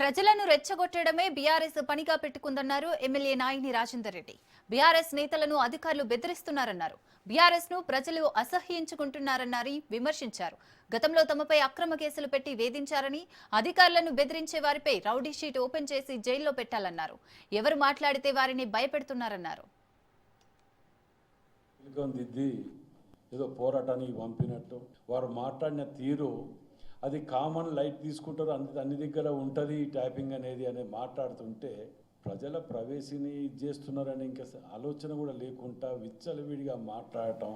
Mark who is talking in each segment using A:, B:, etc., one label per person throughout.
A: ప్రజలను రెచ్చగొట్టడమే బీఆర్ఎస్ పనిగా పెట్టుకుందన్నారు ఎమ్మెల్యే నాయిని రాజేందర్ రెడ్డి. బీఆర్ఎస్ నేతలను అధికారులు బెదిరిస్తున్నారన్నారు. బీఆర్ఎస్ను ప్రజలు అసహ్యించుకుంటున్నారన్నారని విమర్శించారు. గతంలో తమపై అక్రమ కేసులు పెట్టి వేధించారని అధికారులను బెదిరించే వారిపై రౌడీ షీట్ ఓపెన్ చేసి జైల్లో పెట్టాలన్నారు. ఎవరు మాట్లాడితే వారిని భయపెడుతున్నారన్నారు.
B: ఏదో పోరాటానికి పంపినట్టు. వారు మాట్లాడిన తీరు అది కామన్ లైట్ తీసుకుంటారు అన్ని అన్ని దగ్గర ఉంటుంది ట్యాపింగ్ అనేది అనే మాట్లాడుతుంటే ప్రజల ప్రవేశిని ఇది చేస్తున్నారని ఇంకా ఆలోచన కూడా లేకుండా విచ్చలవిడిగా మాట్లాడటం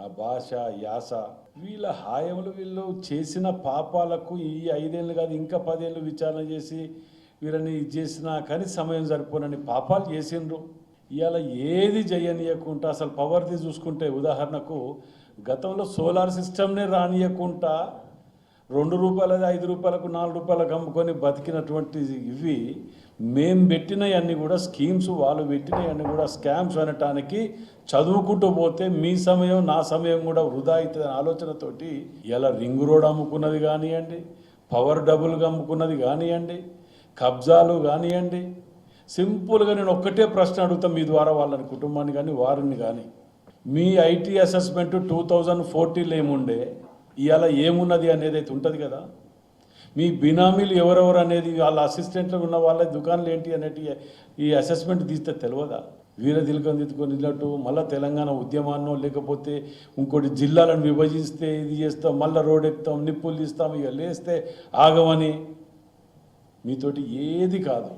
B: ఆ భాష యాస వీళ్ళ హాయములు వీళ్ళు చేసిన పాపాలకు ఈ ఐదేళ్ళు కాదు ఇంకా పదేళ్ళు విచారణ చేసి వీళ్ళని ఇది చేసినా కానీ సమయం సరిపోనని పాపాలు చేసిండ్రు. ఇవాళ ఏది చేయనీయకుండా అసలు పవర్ది చూసుకుంటే ఉదాహరణకు గతంలో సోలార్ సిస్టమ్నే రానియకుండా రెండు రూపాయలది ఐదు రూపాయలకు నాలుగు రూపాయలకు అమ్ముకొని బతికినటువంటి ఇవి మేము పెట్టినవన్నీ కూడా స్కీమ్స్ వాళ్ళు పెట్టినవన్నీ కూడా స్కామ్స్ అనటానికి చదువుకుంటూ పోతే మీ సమయం నా సమయం కూడా వృధా అవుతుంది అనే ఆలోచనతోటి ఇలా రింగ్ రోడ్ అమ్ముకున్నది కానివ్వండి పవర్ డబుల్గా అమ్ముకున్నది కానివ్వండి కబ్జాలు కానివ్వండి సింపుల్గా నేను ఒక్కటే ప్రశ్న అడుగుతాను మీ ద్వారా వాళ్ళని కుటుంబాన్ని కానీ వారిని కానీ. మీ ఐటీ అసెస్మెంట్ టూ థౌజండ్ ఫోర్టీన్లో ఏముండే? ఇవాళ ఏమున్నది అనేది అయితే ఉంటుంది కదా. మీ బినామీలు ఎవరెవరు అనేది వాళ్ళ అసిస్టెంట్లు ఉన్న వాళ్ళ దుకాణాలు ఏంటి అనేటి ఈ అసెస్మెంట్ తీస్తే తెలియదా వీర తిలకం వెళ్ళినట్టు మళ్ళీ తెలంగాణ ఉద్యమాన్నో లేకపోతే ఇంకోటి జిల్లాలను విభజిస్తే ఇది చేస్తాం మళ్ళీ రోడ్ ఎక్కుతాం నిప్పులు ఇస్తాం ఇక లేస్తే ఆగమని మీతోటి ఏది కాదు.